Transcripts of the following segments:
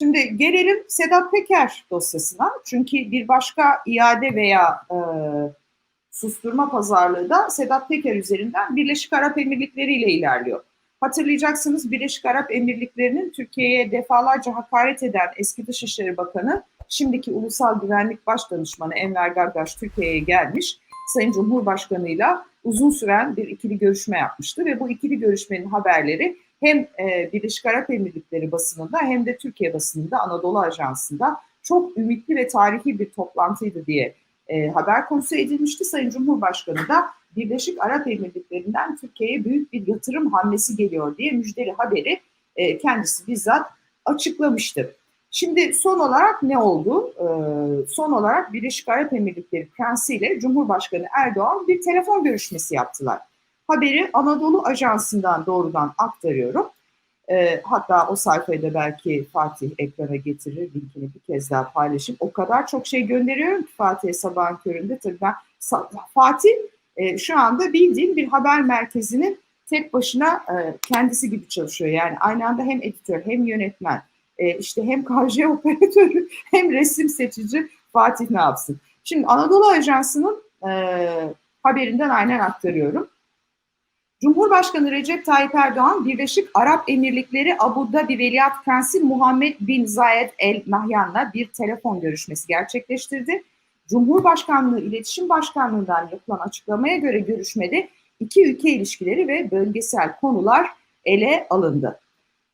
Şimdi gelelim Sedat Peker dosyasına. Çünkü bir başka iade veya e, susturma pazarlığı da Sedat Peker üzerinden Birleşik Arap Emirlikleri ile ilerliyor. Hatırlayacaksınız Birleşik Arap Emirlikleri'nin Türkiye'ye defalarca hakaret eden eski Dışişleri Bakanı, şimdiki Ulusal Güvenlik Başdanışmanı Enver Gargaş Türkiye'ye gelmiş. Sayın Cumhurbaşkanı'yla uzun süren bir ikili görüşme yapmıştı ve bu ikili görüşmenin haberleri hem e, Birleşik Arap Emirlikleri basınında hem de Türkiye basınında Anadolu Ajansı'nda çok ümitli ve tarihi bir toplantıydı diye e, haber konusu edilmişti. Sayın Cumhurbaşkanı da Birleşik Arap Emirlikleri'nden Türkiye'ye büyük bir yatırım hamlesi geliyor diye müjdeli haberi e, kendisi bizzat açıklamıştı. Şimdi son olarak ne oldu? Ee, son olarak Birleşik Arap Emirlikleri Prensi ile Cumhurbaşkanı Erdoğan bir telefon görüşmesi yaptılar. Haberi Anadolu Ajansı'ndan doğrudan aktarıyorum. Ee, hatta o sayfayı da belki Fatih ekrana getirir, linkini bir kez daha paylaşayım. O kadar çok şey gönderiyorum ki Fatih'e sabahın köründe. Tabii ben Fatih e, şu anda bildiğim bir haber merkezinin tek başına e, kendisi gibi çalışıyor. Yani aynı anda hem editör hem yönetmen e, işte hem KJ operatörü hem resim seçici Fatih ne yapsın? Şimdi Anadolu Ajansı'nın e, haberinden aynen aktarıyorum. Cumhurbaşkanı Recep Tayyip Erdoğan, Birleşik Arap Emirlikleri Abu Dhabi Veliaht Prensi Muhammed Bin Zayed El Nahyan'la bir telefon görüşmesi gerçekleştirdi. Cumhurbaşkanlığı İletişim Başkanlığı'ndan yapılan açıklamaya göre görüşmede iki ülke ilişkileri ve bölgesel konular ele alındı.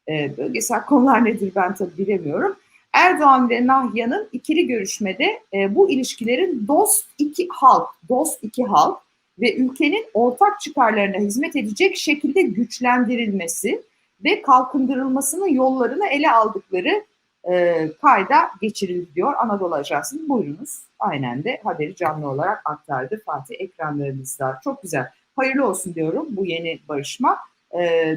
E, bölgesel konular nedir ben tabii bilemiyorum. Erdoğan ve Nahyan'ın ikili görüşmede e, bu ilişkilerin dost iki halk, dost iki halk ve ülkenin ortak çıkarlarına hizmet edecek şekilde güçlendirilmesi ve kalkındırılmasının yollarını ele aldıkları e, kayda geçirildi diyor Anadolu Ajansı'nın. Buyurunuz. Aynen de haberi canlı olarak aktardı Fatih ekranlarınızda. Çok güzel. Hayırlı olsun diyorum bu yeni barışma. E,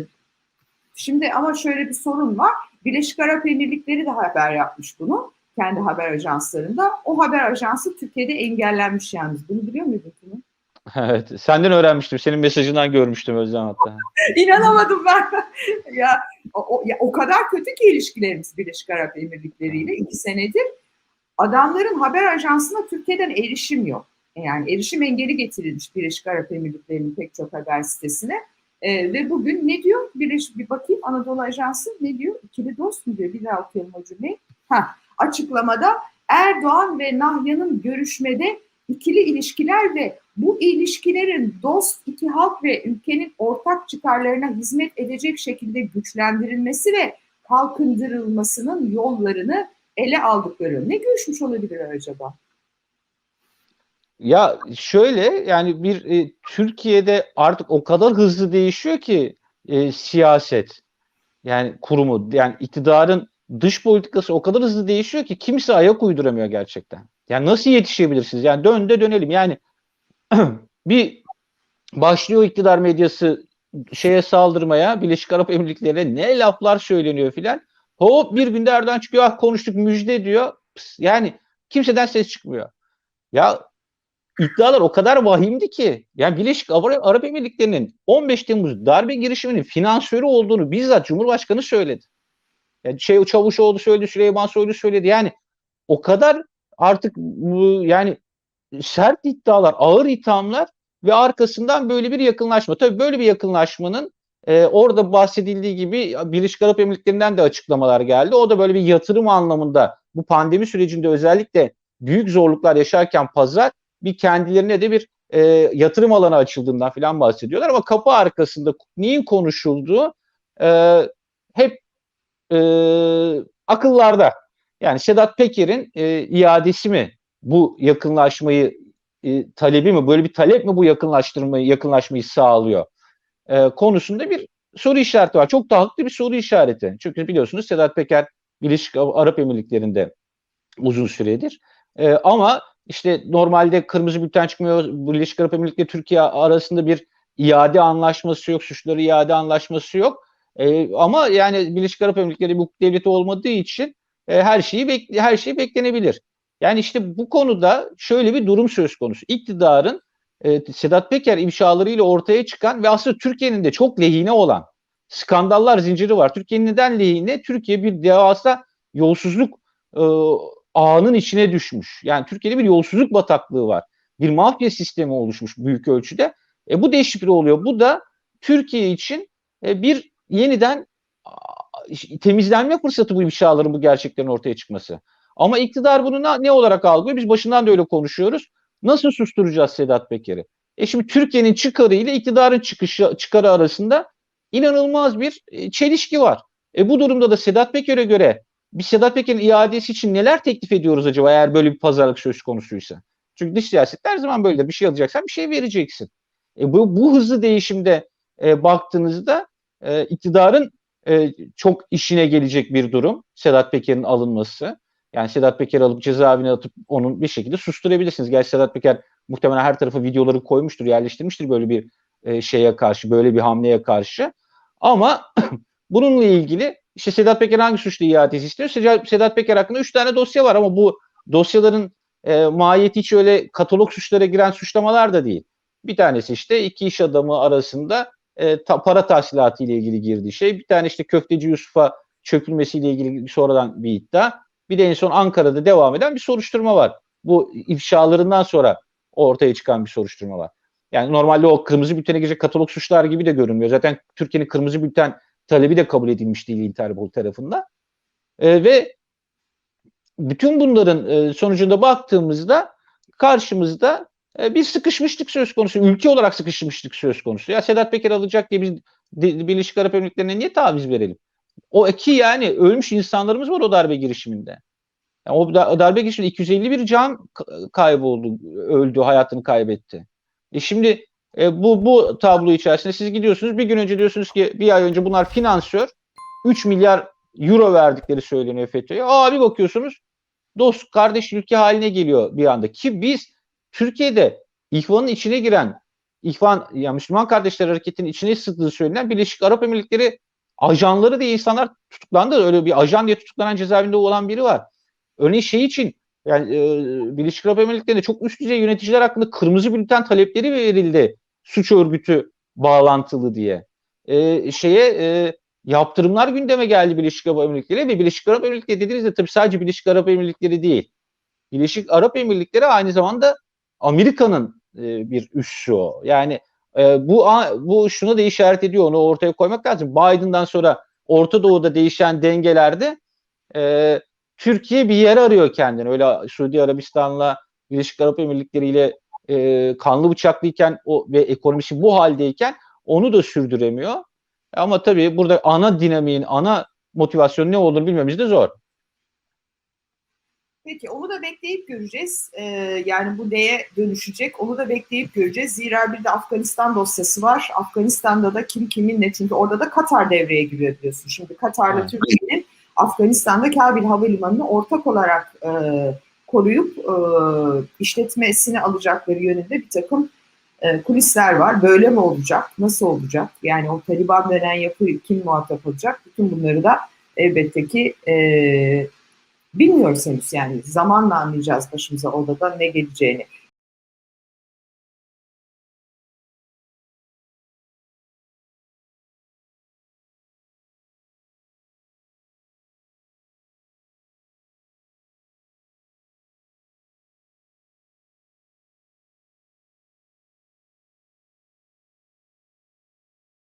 Şimdi ama şöyle bir sorun var. Birleşik Arap Emirlikleri de haber yapmış bunu. Kendi haber ajanslarında. O haber ajansı Türkiye'de engellenmiş yalnız. Bunu biliyor muydun Tuna? Evet, senden öğrenmiştim. Senin mesajından görmüştüm Özlem hatta. İnanamadım ben. ya, o, ya o kadar kötü ki ilişkilerimiz Birleşik Arap Emirlikleri ile iki senedir. Adamların haber ajansına Türkiye'den erişim yok. Yani erişim engeli getirilmiş Birleşik Arap Emirlikleri'nin pek çok haber sitesine. E, ve bugün ne diyor? Bir, bir bakayım Anadolu Ajansı ne diyor? İkili dost mu diyor? Bir daha okuyalım o cümleyi. Ha, açıklamada Erdoğan ve Nahya'nın görüşmede ikili ilişkiler ve bu ilişkilerin dost iki halk ve ülkenin ortak çıkarlarına hizmet edecek şekilde güçlendirilmesi ve kalkındırılmasının yollarını ele aldıkları. Ne görüşmüş olabilir acaba? Ya şöyle yani bir e, Türkiye'de artık o kadar hızlı değişiyor ki e, siyaset yani kurumu yani iktidarın dış politikası o kadar hızlı değişiyor ki kimse ayak uyduramıyor gerçekten. Yani nasıl yetişebilirsiniz? Yani dön de dönelim. Yani bir başlıyor iktidar medyası şeye saldırmaya, Birleşik Arap Emirlikleri'ne ne laflar söyleniyor filan. Hop bir günde Erdoğan çıkıyor, ah konuştuk müjde diyor. Pıs, yani kimseden ses çıkmıyor. Ya iddialar o kadar vahimdi ki yani Birleşik Arap Emirlikleri'nin 15 Temmuz darbe girişiminin finansörü olduğunu bizzat Cumhurbaşkanı söyledi. Yani şey Çavuşoğlu söyledi, Süleyman Soylu söyledi. Yani o kadar artık yani sert iddialar, ağır ithamlar ve arkasından böyle bir yakınlaşma. Tabii böyle bir yakınlaşmanın e, orada bahsedildiği gibi Birleşik Arap Emirlikleri'nden de açıklamalar geldi. O da böyle bir yatırım anlamında bu pandemi sürecinde özellikle büyük zorluklar yaşarken pazar bir kendilerine de bir e, yatırım alanı açıldığından falan bahsediyorlar ama kapı arkasında neyin konuşulduğu e, hep e, akıllarda. Yani Sedat Peker'in e, iadesi mi bu yakınlaşmayı e, talebi mi böyle bir talep mi bu yakınlaştırmayı yakınlaşmayı sağlıyor e, konusunda bir soru işareti var. Çok da haklı bir soru işareti. Çünkü biliyorsunuz Sedat Peker Birleşik Arap Emirlikleri'nde uzun süredir. E, ama işte normalde kırmızı bülten çıkmıyor. Birleşik Arap Emirlikleri Türkiye arasında bir iade anlaşması yok. Suçları iade anlaşması yok. E, ama yani Birleşik Arap Emirlikleri bir hukuk devleti olmadığı için e, her şeyi her şey beklenebilir. Yani işte bu konuda şöyle bir durum söz konusu. İktidarın e, Sedat Peker imşalarıyla ortaya çıkan ve aslında Türkiye'nin de çok lehine olan skandallar zinciri var. Türkiye'nin neden lehine? Türkiye bir devasa yolsuzluk e, ağının içine düşmüş. Yani Türkiye'de bir yolsuzluk bataklığı var. Bir mafya sistemi oluşmuş büyük ölçüde. E, bu deşifre oluyor. Bu da Türkiye için e, bir yeniden temizlenme fırsatı bu ifşaların bu gerçeklerin ortaya çıkması. Ama iktidar bunu ne, ne olarak algılıyor? Biz başından da öyle konuşuyoruz. Nasıl susturacağız Sedat Peker'i? E şimdi Türkiye'nin çıkarı ile iktidarın çıkışı, çıkarı arasında inanılmaz bir e, çelişki var. E bu durumda da Sedat Peker'e göre bir Sedat Peker'in iadesi için neler teklif ediyoruz acaba eğer böyle bir pazarlık söz konusuysa? Çünkü dış siyaset her zaman böyle bir şey alacaksan bir şey vereceksin. E bu, bu hızlı değişimde e, baktığınızda e, iktidarın e, çok işine gelecek bir durum Sedat Peker'in alınması. Yani Sedat Peker alıp cezaevine atıp onun bir şekilde susturabilirsiniz. Gerçi Sedat Peker muhtemelen her tarafa videoları koymuştur, yerleştirmiştir böyle bir e, şeye karşı, böyle bir hamleye karşı. Ama bununla ilgili işte Sedat Peker hangi suçlu iadesi istiyor? Sedat Peker hakkında 3 tane dosya var ama bu dosyaların e, mahiyeti hiç öyle katalog suçlara giren suçlamalar da değil. Bir tanesi işte iki iş adamı arasında e, ta, para tahsilatı ile ilgili girdiği şey. Bir tane işte Köfteci Yusuf'a çökülmesiyle ilgili sonradan bir iddia. Bir de en son Ankara'da devam eden bir soruşturma var. Bu ifşalarından sonra ortaya çıkan bir soruşturma var. Yani normalde o kırmızı bültene girecek katalog suçlar gibi de görünmüyor. Zaten Türkiye'nin kırmızı bülten talebi de kabul edilmiş değil Interpol tarafından. E, ve bütün bunların e, sonucunda baktığımızda karşımızda e, bir sıkışmışlık söz konusu. Ülke olarak sıkışmışlık söz konusu. Ya Sedat Peker alacak diye biz Birleşik Arap Emirlikleri'ne niye taviz verelim? O iki yani ölmüş insanlarımız var o darbe girişiminde. Yani o darbe girişiminde 251 can kayboldu, öldü, hayatını kaybetti. E şimdi e, bu bu tablo içerisinde siz gidiyorsunuz bir gün önce diyorsunuz ki bir ay önce bunlar finansör 3 milyar euro verdikleri söyleniyor FETÖ'ye. Aa bir bakıyorsunuz dost kardeş ülke haline geliyor bir anda ki biz Türkiye'de İhvan'ın içine giren İhvan yani Müslüman Kardeşler Hareketi'nin içine sıktığı söylenen Birleşik Arap Emirlikleri ajanları diye insanlar tutuklandı. Öyle bir ajan diye tutuklanan cezaevinde olan biri var. Örneğin şey için yani e, Birleşik Arap Emirlikleri'nde çok üst düzey yöneticiler hakkında kırmızı bülten talepleri verildi. Suç örgütü bağlantılı diye. E, şeye e, yaptırımlar gündeme geldi Birleşik Arap Emirlikleri ve Birleşik Arap Emirlikleri dediğinizde tabii sadece Birleşik Arap Emirlikleri değil. Birleşik Arap Emirlikleri aynı zamanda Amerika'nın e, bir üssü o. Yani e, bu bu şuna da işaret ediyor. Onu ortaya koymak lazım. Biden'dan sonra Orta Doğu'da değişen dengelerde e, Türkiye bir yer arıyor kendini. Öyle Suudi Arabistan'la Birleşik Arap Emirlikleri ile e, kanlı bıçaklıyken o ve ekonomisi bu haldeyken onu da sürdüremiyor. Ama tabii burada ana dinamiğin, ana motivasyonu ne olduğunu bilmemiz de zor. Peki onu da bekleyip göreceğiz. Ee, yani bu neye dönüşecek onu da bekleyip göreceğiz. Zira bir de Afganistan dosyası var. Afganistan'da da kim kiminle çünkü orada da Katar devreye giriyor biliyorsun. Şimdi Katar'la evet. Türkiye'nin Afganistan'da Kabil Havalimanı'nı ortak olarak e, koruyup e, işletmesini alacakları yönünde bir takım e, kulisler var. Böyle mi olacak? Nasıl olacak? Yani o Taliban denen yapı kim muhatap olacak? Bütün bunları da elbette ki e, bilmiyoruz henüz yani zamanla anlayacağız başımıza orada da ne geleceğini.